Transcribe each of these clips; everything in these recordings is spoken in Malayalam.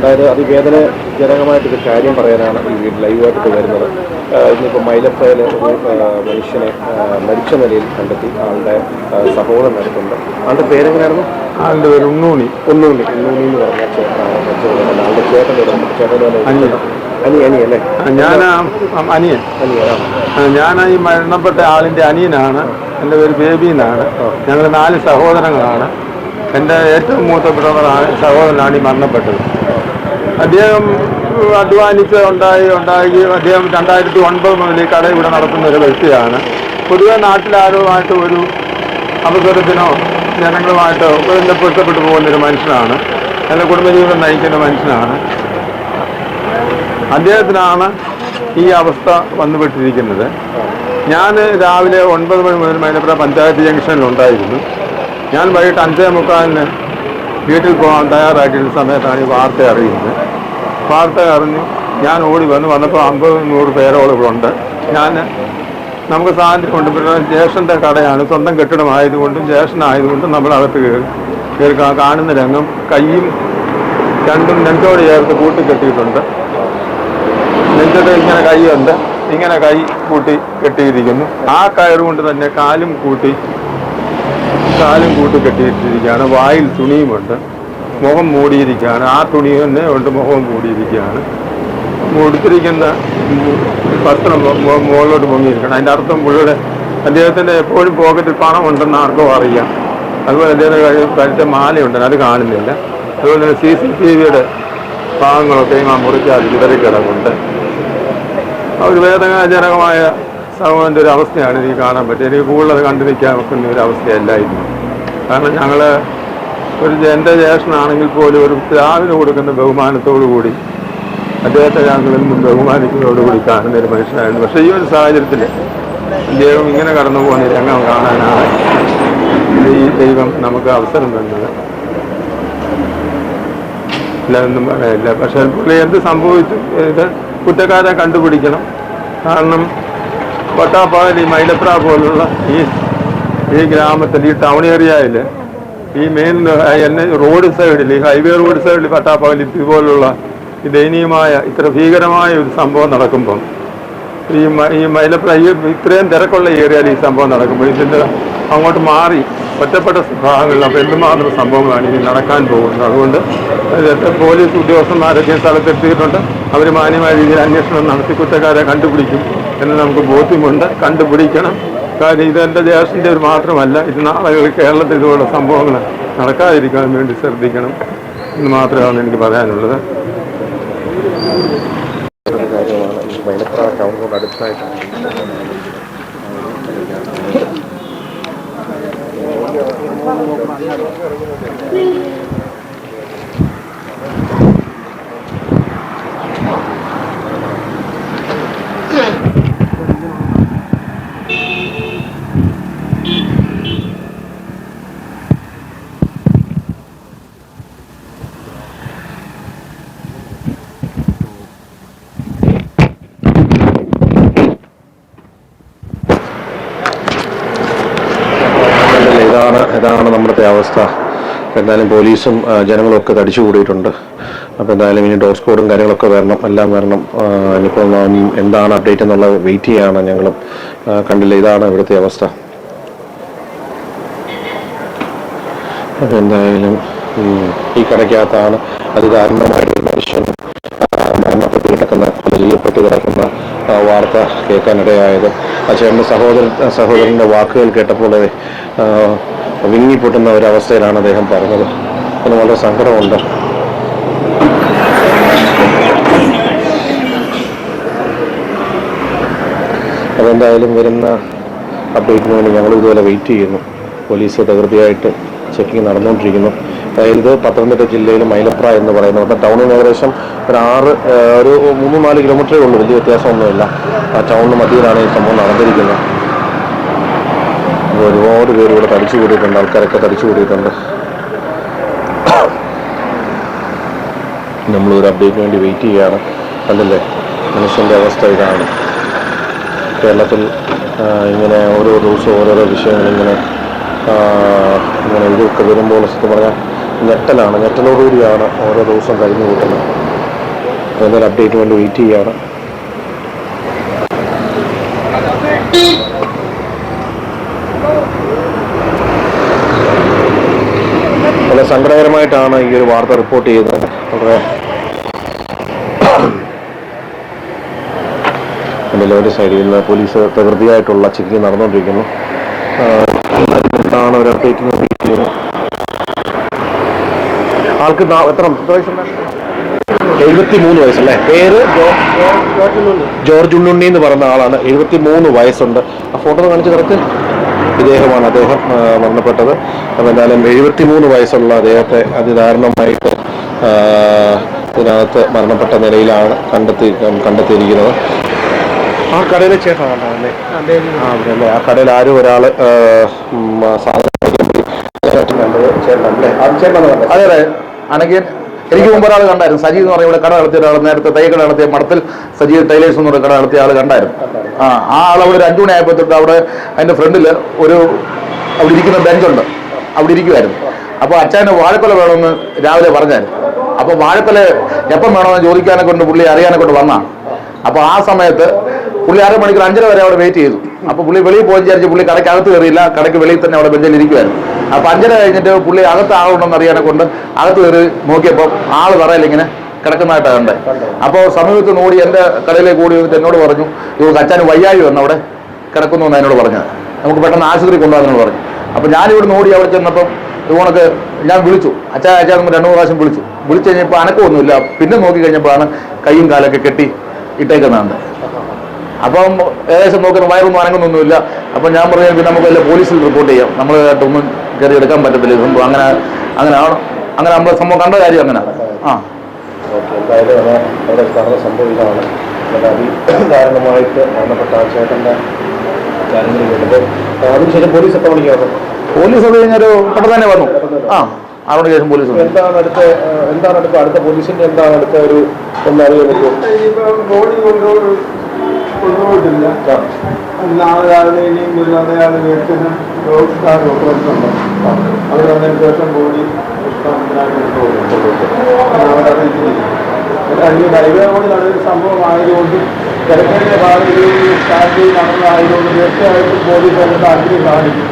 അതായത് അതിവേദനജനകമായിട്ട് ഒരു കാര്യം പറയാനാണ് ഈ വീട് ലൈവായിട്ട് വരുന്നത്. ഇന്നിപ്പോൾ മൈലപ്പയിൽ ഒരു മനുഷ്യനെ മരിച്ച നിലയിൽ കണ്ടെത്തി ആളുടെ സഹോദരനായിട്ടുണ്ട് സഹോദരൻ അടുത്തുണ്ട്. ആളുടെ പേരെങ്ങനെയായിരുന്നു? ആളുടെ പേര് ഉണ്ണൂണി. ഉണ്ണൂണി. ഉണ്ണൂണി എന്ന് പറഞ്ഞ ചേട്ടനാണ്. ആളുടെ ചേട്ടൻ ചേട്ടന്റെ അനിയൻ. അനി അനി അല്ലേ? ഞാൻ അനിയൻ. അനിയനാണ് ഞാൻ ഈ മരണപ്പെട്ട ആളിന്റെ അനിയനാണ്. എന്റെ പേര് ബേബി എന്നാണ്. ഞങ്ങൾ നാല് സഹോദരങ്ങളാണ്. എന്റെ ഏറ്റവും മൂത്ത ബ്രദറാണ് സഹോദരനാണ് ഈ മരണപ്പെട്ടത്. അദ്ദേഹം അധ്വാനിച്ച് ഉണ്ടായി ഉണ്ടായി അദ്ദേഹം രണ്ടായിരത്തി ഒൻപത് മുതൽ ഈ കട ഇവിടെ നടത്തുന്ന ഒരു വ്യക്തിയാണ്. പൊതുവെ നാട്ടിലാരുമായിട്ട് ഒരു അവസരത്തിനോ ജനങ്ങളുമായിട്ടോ ഇതിന്റെ പൊരുത്തപ്പെട്ടു പോകുന്നൊരു മനുഷ്യനാണ്. എന്റെ കുടുംബജീവിതം നയിക്കുന്ന മനുഷ്യനാണ്. അദ്ദേഹത്തിനാണ് ഈ അവസ്ഥ വന്നുപെട്ടിരിക്കുന്നത്. ഞാൻ രാവിലെ ഒൻപത് മണി മുതൽ മൈലപ്പുറ പഞ്ചായത്ത് ജംഗ്ഷനിലുണ്ടായിരുന്നു ഞാൻ വൈകിട്ട് അഞ്ചേ മുക്കാലിന് വീട്ടിൽ പോകാൻ തയ്യാറാക്കിയിരുന്ന സമയത്താണ് ഈ വാർത്ത അറിയുന്നത്. വാർത്ത അറിഞ്ഞു ഞാൻ ഓടി വന്ന് വന്നപ്പോൾ അമ്പത് നൂറ് പേരോളം ഇവിടെ ഉണ്ട്. ഞാൻ നമുക്ക് സ്വാതന്ത്ര്യമുണ്ട് പിന്നെ ജ്യേഷ്ഠന്റെ കടയാണ്. സ്വന്തം കെട്ടിടമായതുകൊണ്ടും ജ്യേഷ്ഠനായതുകൊണ്ടും നമ്മൾ അകത്ത് കയറി. കയറി കാണുന്ന രംഗം കൈയും രണ്ടും നെഞ്ചോട് ചേർത്ത് കൂട്ടി കെട്ടിയിട്ടുണ്ട് നെഞ്ചത്ത് ഇങ്ങനെ കൈയുണ്ട്. ഇങ്ങനെ കൈ കൂട്ടി കെട്ടിയിരിക്കുന്നു. ആ കയറുകൊണ്ട് തന്നെ കാലും കൂട്ടി കാലും കൂട്ടി കെട്ടിയിട്ടിരിക്കുകയാണ്. വായിൽ തുണിയുമുണ്ട്. മുഖം മൂടിയിരിക്കുകയാണ്. ആ തുണി തന്നെ ഉണ്ട് മുഖവും മൂടിയിരിക്കുകയാണ്. മുടുത്തിരിക്കുന്ന മു- മുകളിലോട്ട് പൊങ്ങിയിരിക്കണം അതിന്റെ അർത്ഥം പുള്ളിയുടെ അദ്ദേഹത്തിന്റെ എപ്പോഴും പോക്കറ്റിൽ പണം ഉണ്ടെന്ന് ആർക്കും അറിയാം. അതുപോലെ അദ്ദേഹത്തിന്റെ കഴുത്തിൽ കഴുത്തെ മാലയുണ്ട് അത് കാണുന്നില്ല. അതുപോലെ തന്നെ സി സി ടി വിയുടെ ഭാഗങ്ങളൊക്കെയും ആ മുറിക്കാതെ ഇവരെ കിടക്കുന്നുണ്ട് ഒരു വേദനാജനകമായ സമൂഹത്തിന്റെ ഒരു അവസ്ഥയാണ് എനിക്ക് കാണാൻ പറ്റുക എനിക്ക് കൂടുതൽ അത് കണ്ടു നിൽക്കാൻ വെക്കുന്ന ഒരു അവസ്ഥയല്ലായിരുന്നു. കാരണം ഞങ്ങൾ ഒരു എന്റെ ജ്യേഷ്ഠനാണെങ്കിൽ പോലും ഒരു പിതാവിന് കൊടുക്കുന്ന ബഹുമാനത്തോടു കൂടി അദ്ദേഹത്തെ ഞങ്ങൾ ബഹുമാനിക്കുന്നതോടുകൂടി കാണുന്ന ഒരു മനുഷ്യനായിരുന്നു. പക്ഷേ ഈ ഒരു സാഹചര്യത്തിൽ ദൈവം ഇങ്ങനെ കടന്നു പോകുന്ന രംഗം കാണാനാണ് ഈ ദൈവം നമുക്ക് അവസരം തന്നത്. ഇല്ല ഒന്നും പറയാനില്ല പക്ഷേ പുള്ളി എന്ത് സംഭവിച്ചു? ഇത് കുറ്റക്കാരെ കണ്ടുപിടിക്കണം. കാരണം വട്ടാപ്പാൽ ഈ മൈലപ്ര പോലുള്ള ഈ ഈ ഗ്രാമത്തിൽ ഈ ടൗൺ ഏരിയയിൽ ഈ മെയിൻ എന്നെ റോഡ് സൈഡിൽ ഈ ഹൈവേ റോഡ് സൈഡിൽ പട്ടാപ്പാലി ഇതുപോലുള്ള ഈ ദയനീയമായ ഇത്ര ഭീകരമായ ഒരു സംഭവം നടക്കുമ്പം ഈ ഈ മൈലപ്ര ഈ ഇത്രയും തിരക്കുള്ള ഏരിയയിൽ ഈ സംഭവം നടക്കുമ്പോൾ ഇതിന്റെ അങ്ങോട്ട് മാറി ഒറ്റപ്പെട്ട ഭാഗങ്ങളിൽ അപ്പോൾ എന്തുമാത്രം സംഭവങ്ങളാണ് ഇനി നടക്കാൻ പോകുന്നത്? അതുകൊണ്ട് പോലീസ് ഉദ്യോഗസ്ഥന്മാരൊക്കെ സ്ഥലത്തെത്തിയിട്ടുണ്ട് അവർ മാന്യമായ രീതിയിൽ അന്വേഷണം നടത്തി കുറ്റക്കാരെ കണ്ടുപിടിക്കും. എന്ന് നമുക്ക് ബോധ്യമുണ്ട്. കണ്ടുപിടിക്കണം. കാര്യം ഇതെന്റെ ദേശത്തിന്റെ ഒരു മാത്രമല്ല. ഇത് നാളെ കേരളത്തിൽ ഇതുപോലുള്ള സംഭവങ്ങൾ നടക്കാതിരിക്കാൻ വേണ്ടി ശ്രദ്ധിക്കണം എന്ന് മാത്രമാണ് എനിക്ക് പറയാനുള്ളത്. അടുത്തായിട്ടാണ് അല്ലല്ല, ഇതാണ് നമ്മുടെ അവസ്ഥ. എന്തായാലും പോലീസും ജനങ്ങളും ഒക്കെ തടിച്ചു കൂടിയിട്ടുണ്ട് അപ്പോൾ എന്തായാലും ഇനി ഡോർ സ്കോഡും കാര്യങ്ങളൊക്കെ വരണം എല്ലാം വരണം. ഇനിയിപ്പോൾ എന്താണ് അപ്ഡേറ്റ് എന്നുള്ളത് വെയിറ്റ് ചെയ്യാണ് ഞങ്ങളും. കണ്ടില്ല ഇതാണ് ഇവിടുത്തെ അവസ്ഥ. അപ്പോൾ എന്തായാലും ഈ കടയ്ക്കകത്താണ് അതിദാരുണമായിട്ടൊരു മനുഷ്യൻ മരണപ്പെട്ട് കിടക്കുന്ന ചെയ്യപ്പെട്ട് കിടക്കുന്ന വാർത്ത കേൾക്കാനിടയായത്. ആ ചേട്ടന്റെ സഹോദരൻ സഹോദരന്റെ വാക്കുകൾ കേട്ടപ്പോൾ വിങ്ങിപ്പൊട്ടുന്ന ഒരവസ്ഥയിലാണ് അദ്ദേഹം പറഞ്ഞത്. അതിന് വളരെ സങ്കടമുണ്ട്. അതെന്തായാലും വരുന്ന അപ്ഡേറ്റിന് വേണ്ടി ഞങ്ങൾ ഇതുപോലെ വെയിറ്റ് ചെയ്യുന്നു. പോലീസ് തകൃതിയായിട്ട് ചെക്കിംഗ് നടന്നുകൊണ്ടിരിക്കുന്നു. അതായത് പത്തനംതിട്ട ജില്ലയിൽ മൈലപ്ര എന്ന് പറയുന്നത്. അപ്പം ടൗണിൽ ഏകദേശം ഒരു ആറ് ഒരു മൂന്ന് നാല് കിലോമീറ്ററേ ഉള്ളൂ. വലിയ വ്യത്യാസമൊന്നുമില്ല. ആ ടൗണിന് മധ്യയിലാണ് ഈ സംഭവം നടന്നിരിക്കുന്നത്. അപ്പോൾ ഒരുപാട് പേര് ഇവിടെ തടിച്ചു കൂടിയിട്ടുണ്ട് ആൾക്കാരൊക്കെ തടിച്ചു കൂടിയിട്ടുണ്ട്. ഒരു അപ്ഡേറ്റിന് വേണ്ടി വെയിറ്റ് ചെയ്യുകയാണ്. അല്ലല്ലേ മനുഷ്യന്റെ അവസ്ഥ ഇതാണ്. കേരളത്തിൽ ഇങ്ങനെ ഓരോ ദിവസവും ഓരോരോ വിഷയങ്ങളിങ്ങനെ ഇങ്ങനെ ഇതൊക്കെ വരുമ്പോൾ സത്യം പറഞ്ഞാൽ ഞെട്ടലാണ്. ഞെട്ടലോടുകൂടിയാണ് ഓരോ ദിവസം കഴിഞ്ഞു കൂട്ടുന്നത് എന്നൊരു അപ്ഡേറ്റിന് വേണ്ടി വെയിറ്റ് ചെയ്യുകയാണ് വളരെ സങ്കടകരമായിട്ടാണ് ഈ ഒരു വാർത്ത റിപ്പോർട്ട് ചെയ്തത് വളരെ നിലവിലെ സൈഡിൽ നിന്ന് പോലീസ് പ്രകൃതിയായിട്ടുള്ള ചെക്കിങ് നടന്നുകൊണ്ടിരിക്കുന്നു. ആണ് ഒരു അപ്ഡേറ്റ് ആൾക്ക് എത്ര എഴുപത്തി മൂന്ന് വയസ്സല്ലേ? പേര്? ജോർജ് ഉണ്ണുണ്ണി. എന്ന് പറയുന്ന ആളാണ്. എഴുപത്തി മൂന്ന് വയസ്സുണ്ട്. ആ ഫോട്ടോ കാണിച്ച് കിടക്ക് ഇദ്ദേഹമാണ് അദ്ദേഹം മരണപ്പെട്ടത്. അപ്പം എന്തായാലും എഴുപത്തി മൂന്ന് വയസ്സുള്ള അദ്ദേഹത്തെ അതിദാരുണമായിട്ട് ഇതിനകത്ത് മരണപ്പെട്ട നിലയിലാണ് കണ്ടെത്തി കണ്ടെത്തിയിരിക്കുന്നത്. ആ കടയിലെ ചേട്ടനാണല്ലേ ആ ആ കടയിൽ ആരും ഒരാൾ സാധനം ചേട്ടനല്ലേ ആ ചേട്ടനാണ് അതെ അതെ. ആണെങ്കിൽ എനിക്ക് മുമ്പ് ഒരാൾ കണ്ടായിരുന്നു. സജീവ് എന്ന് പറഞ്ഞ ഇവിടെ കട നടത്തിയ ഒരാൾ നേരത്തെ തൈ കട നടത്തിയ മഠത്തിൽ സജീവ് ടൈലേഴ്സ് എന്ന് പറഞ്ഞ കട നടത്തിയ ആൾ കണ്ടായിരുന്നു. ആ ആ ആൾ അവിടെ ഒരു അഞ്ചു മണിയായപ്പോൾ തൊട്ട് അവിടെ അതിന്റെ ഫ്രണ്ടിൽ ഒരു അവിടെ ഇരിക്കുന്ന ബെഞ്ചുണ്ട്. അവിടെ ഇരിക്കുമായിരുന്നു അപ്പോൾ അച്ഛന് വാഴക്കൊല വേണമെന്ന് രാവിലെ പറഞ്ഞായിരുന്നു. അപ്പോൾ വാഴക്കൊല എപ്പം വേണമെന്ന് ചോദിക്കാനെ കൊണ്ട് പുള്ളി അറിയാനെ കൊണ്ട് വന്നാണ് അപ്പോൾ ആ സമയത്ത് പുള്ളി അര മണിക്കൂർ അഞ്ചര വരെ അവിടെ വെയിറ്റ് ചെയ്തു. അപ്പോൾ പുള്ളി വെളിയിൽ പോയി വിചാരിച്ച് പുള്ളി കടയ്ക്ക് അകത്ത് കയറിയില്ല. കടയ്ക്ക് വെളിയിൽ തന്നെ അവിടെ ബെഞ്ചിൽ ഇരിക്കുമായിരുന്നു അപ്പോൾ അഞ്ചര കഴിഞ്ഞിട്ട് പുള്ളി അകത്ത് ആളുണ്ടെന്ന് അറിയാനെ കൊണ്ട് അകത്ത് കയറി നോക്കിയപ്പോൾ ആൾ പറയലിങ്ങനെ കിടക്കുന്നതായിട്ടാണ് കണ്ടത് അപ്പോൾ സമീപത്ത് നോടി എന്റെ കടയിലേക്ക് ഓടി വന്നിട്ട് എന്നോട് പറഞ്ഞു ഇത് കച്ചാൻ വയ്യായി വന്നു അവിടെ കിടക്കുന്നു എന്ന് എന്നോട് പറഞ്ഞത്. നമുക്ക് പെട്ടെന്ന് ആശുപത്രി കൊണ്ടുവന്നു പറഞ്ഞു. അപ്പോൾ ഞാനിവിടെ നോടി അവിടെ ചെന്നപ്പം ഇവണക്ക് ഞാൻ വിളിച്ചു. അച്ഛാ അച്ഛാ എന്ന് രണ്ടു പ്രാവശ്യം വിളിച്ചു. വിളിച്ചു കഴിഞ്ഞപ്പോൾ അനക്കമൊന്നുമില്ല. പിന്നെ നോക്കി കഴിഞ്ഞപ്പോഴാണ് കൈയും കാലൊക്കെ കെട്ടി ഇട്ടേക്കുന്നതാണ് അപ്പം ഏകദേശം നോക്കുന്ന വയറൊന്നും അനങ്ങുന്നൊന്നുമില്ല. അപ്പം ഞാൻ പറഞ്ഞു നമുക്ക് വല്ല പോലീസിൽ റിപ്പോർട്ട് ചെയ്യാം. നമ്മൾ ഒന്നും കയറി എടുക്കാൻ പറ്റത്തില്ല. ഇത് സംഭവം അങ്ങനെ അങ്ങനെ ആണോ? അങ്ങനെ നമ്മൾ സംഭവം കണ്ട കാര്യം അങ്ങനെ. ആ. മരണപ്പെട്ട ചേട്ടന്റെ കാര്യങ്ങൾ കേട്ടപ്പോൾ അതിനുശേഷം പോലീസ് എത്ര മണിക്ക് വന്നു പോലീസ് അത് കഴിഞ്ഞൊരു പെട്ടെന്ന് തന്നെ വന്നു. ആ ആറോട് ശേഷം പോലീസ് എന്താണ് അടുത്ത എന്താണ് അടുത്ത അടുത്ത പോലീസിന്റെ എന്താണ് അടുത്ത ഒരു പറ്റുമോ? കൊണ്ടുപോയിട്ടില്ല നാളെ രാവിലെ ഇനിയും ഇല്ലാതെ അയാൾ വീട്ടിൽ അവർ വന്നതിന് ശേഷം കൂടി അല്ലെങ്കിൽ ഹൈവേ റോഡിലാണ് ഒരു സംഭവം ആയതുകൊണ്ട് തിരക്കേറിയ ഭാഗത്ത് സ്റ്റാൻഡിൽ നടന്നതായതുകൊണ്ട് തീർച്ചയായിട്ടും പോലീസ് അതിന്റെ താല്പര്യം കാണിക്കും.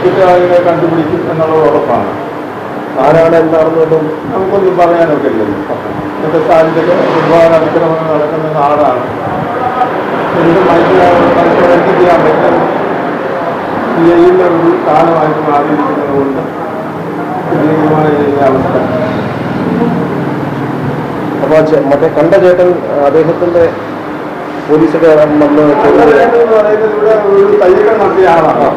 കുറ്റവാളികളെ കണ്ടുപിടിക്കും എന്നുള്ളത് ഉറപ്പാണ്. ആരാണ് എന്താണെന്നൊന്നും നമുക്കൊന്നും പറയാനൊക്കെ ഇല്ലല്ലോ. ഇന്നത്തെ സാഹചര്യത്തിൽ ഒരുപാട് അതിക്രമങ്ങൾ നടക്കുന്ന നാടാണ് എന്ത് മനസ്സിലാവും ചെയ്യാൻ പറ്റും. ചെയ്യുന്ന ഒരു കാലമായിട്ട് മാറിയിരിക്കുന്നത് കൊണ്ട് ദീർഘമായ ഈ അവസ്ഥ. അപ്പോൾ മറ്റേ കണ്ട ചേട്ടൻ അദ്ദേഹത്തിന്റെ പോലീസൊക്കെ പറയുന്നത് ഇവിടെ ഒരു തയ്യൽ നടത്തിയ ആളാണ്.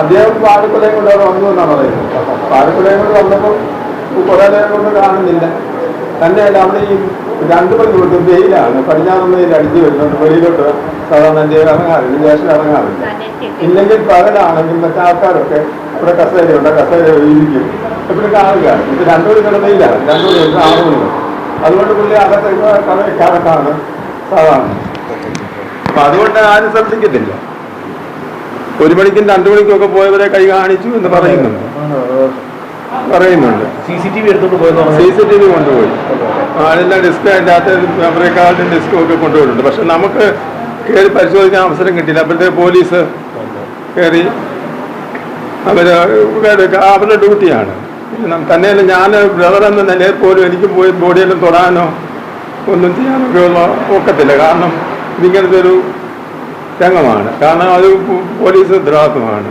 അദ്ദേഹം പാലക്കുലയും കൊണ്ട് അവിടെ വന്നു എന്നാണ് പറയുന്നത്. പാലക്കുലയും കൊണ്ട് വന്നപ്പോൾ കുറേ നേരം കൊണ്ട് കാണുന്നില്ല. തന്നെയല്ല അവിടെ ഈ രണ്ട് മണിക്കൂർ വെയിലാണ് പടിഞ്ഞാറൊന്നും വെയിൽ അടിച്ചു വരുന്നുണ്ട്. വെളിയിലോട്ട് സാധാരണ ഇറങ്ങാറില്ല. ദേശം ഇറങ്ങാറില്ല. ഇല്ലെങ്കിൽ പകലാണെങ്കിൽ മറ്റേ ആൾക്കാരൊക്കെ ഇവിടെ കസേരയുണ്ട്. കസേര ഇരിക്കും. എപ്പോഴും കാണുക. ഇത് രണ്ടു രണ്ടു മണി ആറ് മണി അതുകൊണ്ട് പുള്ളി അകത്തേക്ക് കടക്കാണ് സാധാരണ. അപ്പൊ അതുകൊണ്ട് ആരും ശ്രദ്ധിക്കത്തില്ല. ഒരു മണിക്കും രണ്ടു മണിക്കും ഒക്കെ പോയവരെ കൈ കാണിച്ചു എന്ന് പറയുന്നുണ്ട്. പറയുന്നുണ്ട്. സി സി ടി വി കൊണ്ടുപോയി. അതിന്റെ ഡിസ്ക് അതിന്റെ അകത്ത് മെമ്മറി കാർഡിന്റെ ഡിസ്കും ഒക്കെ കൊണ്ടുപോയിട്ടുണ്ട്. പക്ഷെ നമുക്ക് കയറി പരിശോധിക്കാൻ അവസരം കിട്ടിയില്ല. അപ്പോഴത്തെ പോലീസ് കയറി അവർ അവരുടെ ഡ്യൂട്ടിയാണ്. തന്നെയല്ല ഞാൻ ബ്രദർ എന്ന നിലയിൽ പോലും എനിക്ക് പോയി ബോഡിയെല്ലാം തൊടാനോ ഒന്നും ചെയ്യാനോ ഒക്കെ ഉള്ള ഒക്കത്തില്ല. കാരണം ഇതിങ്ങനത്തെ ഒരു രംഗമാണ്. കാരണം അത് പോലീസ് ഉത്തരവാദിത്വമാണ്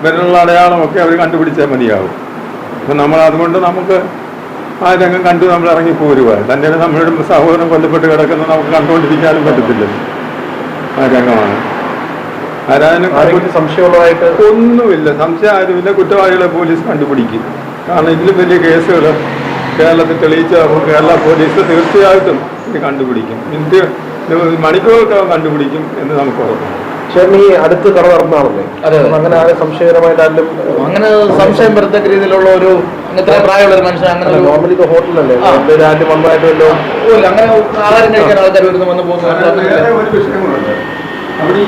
ഇവരിലുള്ള അടയാളമൊക്കെ അവർ കണ്ടുപിടിച്ചാൽ മതിയാവും. അപ്പം നമ്മൾ അതുകൊണ്ട് നമുക്ക് ആ രംഗം കണ്ടു നമ്മൾ ഇറങ്ങി പോരുക തന്റെ നമ്മളുടെ സഹോദരൻ കൊല്ലപ്പെട്ട് കിടക്കുന്നത് നമുക്ക് കണ്ടുകൊണ്ടിരിക്കാനും പറ്റത്തില്ല. ആ രംഗമാണ്. ആരാധന സംശയമുള്ളതായിട്ട് ഒന്നുമില്ല. സംശയം ആരുമില്ല. കുറ്റവാളികളെ പോലീസ് കണ്ടുപിടിക്കും. കാരണം ഇതിലും വലിയ കേസുകൾ കേരളത്തിൽ തെളിയിച്ച കേരള പോലീസ് തീർച്ചയായിട്ടും ഇത് കണ്ടുപിടിക്കും. ഇന്ത്യ മണിക്കൂറൊക്കെ കണ്ടുപിടിക്കും എന്ന് നമുക്ക് ഉറപ്പാണ്. ചേട്ടൻ ഈ അടുത്ത് കട നടന്നാണല്ലേ. അങ്ങനെ ആരെ സംശയകരമായിട്ട് ആരും അങ്ങനെ സംശയം വരത്തക്ക രീതിയിലുള്ള ഒരു പ്രായമുള്ള ഒരു മനുഷ്യൻ അങ്ങനെ ഒരു നോർമലി ഇത് ഹോട്ടലല്ലേ? ആരും വന്നതായിട്ട് വല്ലോ അങ്ങനെ ആഹാരം കഴിക്കാൻ ആൾക്കാർ വരുന്നു വന്ന് പോകുന്നു അവിടെ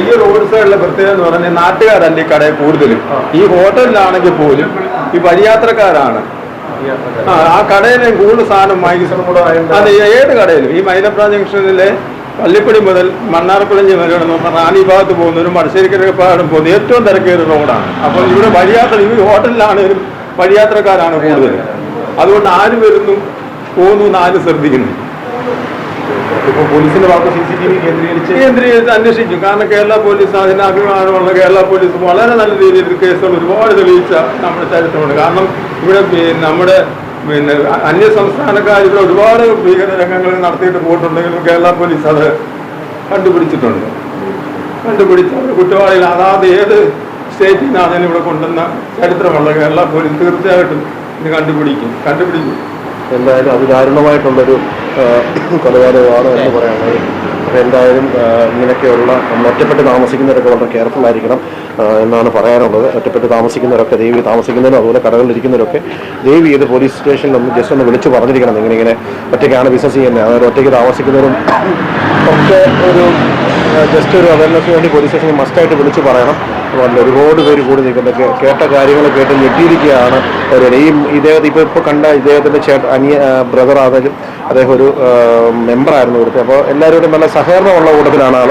ഈ റോഡ് സൈഡിലെ പ്രത്യേകത എന്ന് പറഞ്ഞാൽ നാട്ടുകാരല്ല ഈ കടയിൽ കൂടുതലും. ഈ ഹോട്ടലിലാണെങ്കിൽ പോലും ഈ വഴിയാത്രക്കാരാണ്. ആ കടയിലെ കൂടുതൽ സാധനം വാങ്ങിക്കുന്നത് അതെ ഏത് കടയിലും? ഈ മൈലപ്ര ജംഗ്ഷനിലെ പള്ളിപ്പടി മുതൽ മണ്ണാർക്കുളഞ്ഞി വരെ പറഞ്ഞാൽ റാണി ഭാഗത്ത് പോകുന്നവരും മടശ്ശേരിക്കരപ്പാടും പോകുന്ന ഏറ്റവും തിരക്കേറിയ റോഡാണ്. അപ്പോൾ ഇവിടെ വഴിയാത്ര ഈ ഹോട്ടലിലാണെങ്കിലും വഴിയാത്രക്കാരാണ് കൂടുതൽ. അതുകൊണ്ട് ആര് വരുന്നു പോകുന്നു എന്ന് ആര് ശ്രദ്ധിക്കുന്നു. ഇപ്പോൾ പോലീസിന്റെ ഭാഗത്ത് സി സി ടി വി കേന്ദ്രീകരിച്ച് കേന്ദ്രീകരിച്ച് അന്വേഷിക്കും. കാരണം കേരള പോലീസ് അതിന്റെ അഭിമാനമുള്ള കേരള പോലീസ് വളരെ നല്ല രീതിയിൽ കേസുകൾ ഒരുപാട് തെളിയിച്ച നമ്മുടെ ചരിത്രമുണ്ട്. കാരണം ഇവിടെ നമ്മുടെ പിന്നെ അന്യ സംസ്ഥാനക്കാർ ഇവിടെ ഒരുപാട് ഭീകര രംഗങ്ങൾ നടത്തിയിട്ട് പോയിട്ടുണ്ടെങ്കിലും കേരള പോലീസ് അത് കണ്ടുപിടിച്ചിട്ടുണ്ട്. കണ്ടുപിടിച്ച് അവർ കുറ്റവാളികൾ അതാത് ഏത് സ്റ്റേറ്റിൽ നിന്നാണെങ്കിലും ഇവിടെ കൊണ്ടുവന്ന ചരിത്രമുള്ള കേരള പോലീസ് തീർച്ചയായിട്ടും ഇത് കണ്ടുപിടിക്കും കണ്ടുപിടിക്കും. എന്തായാലും അതിദാരുണമായിട്ടുള്ളൊരു കൊലപാതകമാണ് എന്ന് കഴിയും അപ്പോൾ എന്തായാലും ഇങ്ങനെയൊക്കെയുള്ള ഒറ്റപ്പെട്ട് താമസിക്കുന്നവരൊക്കെ വളരെ കെയർഫുൾ ആയിരിക്കണം എന്നാണ് പറയാനുള്ളത്. ഒറ്റപ്പെട്ട് താമസിക്കുന്നവരൊക്കെ ദേവി താമസിക്കുന്നതിനും അതുപോലെ കടകളിലിരിക്കുന്നവരൊക്കെ ദേവി ഇത് പോലീസ് സ്റ്റേഷനിൽ ഒന്ന് ജസ്റ്റ് ഒന്ന് വിളിച്ച് പറഞ്ഞിരിക്കണം. ഇങ്ങനെ ഇങ്ങനെ ഒറ്റയ്ക്കാണ് ബിസിനസ് ചെയ്യുന്നത്. അതായത് ഒറ്റയ്ക്ക് താമസിക്കുന്നവരും ഒക്കെ ഒരു ജസ്റ്റ് ഒരു അവയർനെസ്സിന് വേണ്ടി പോലീസ് സ്റ്റേഷനിൽ മസ്റ്റായിട്ട് വിളിച്ച് പറയണം. അതുപോലെ ഒരുപാട് പേര് കൂടി നിൽക്കുന്നത് കേട്ട കാര്യങ്ങൾ കേട്ട് ഞെട്ടിയിരിക്കുകയാണ്. അവരുടെ ഈ ഇദ്ദേഹത്തെ ഇപ്പോൾ ഇപ്പോൾ കണ്ട ഇദ്ദേഹത്തിന്റെ ചേട്ട അനിയ ബ്രദർ ആണെങ്കിലും അദ്ദേഹം ഒരു മെമ്പറായിരുന്നു ഇവിടുത്തെ. അപ്പോൾ എല്ലാവരും നല്ല സഹകരണമുള്ള കൂട്ടത്തിലാണ് ആൾ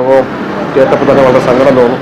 അപ്പോൾ കേട്ടപ്പോൾ തന്നെ വളരെ സങ്കടം തോന്നും.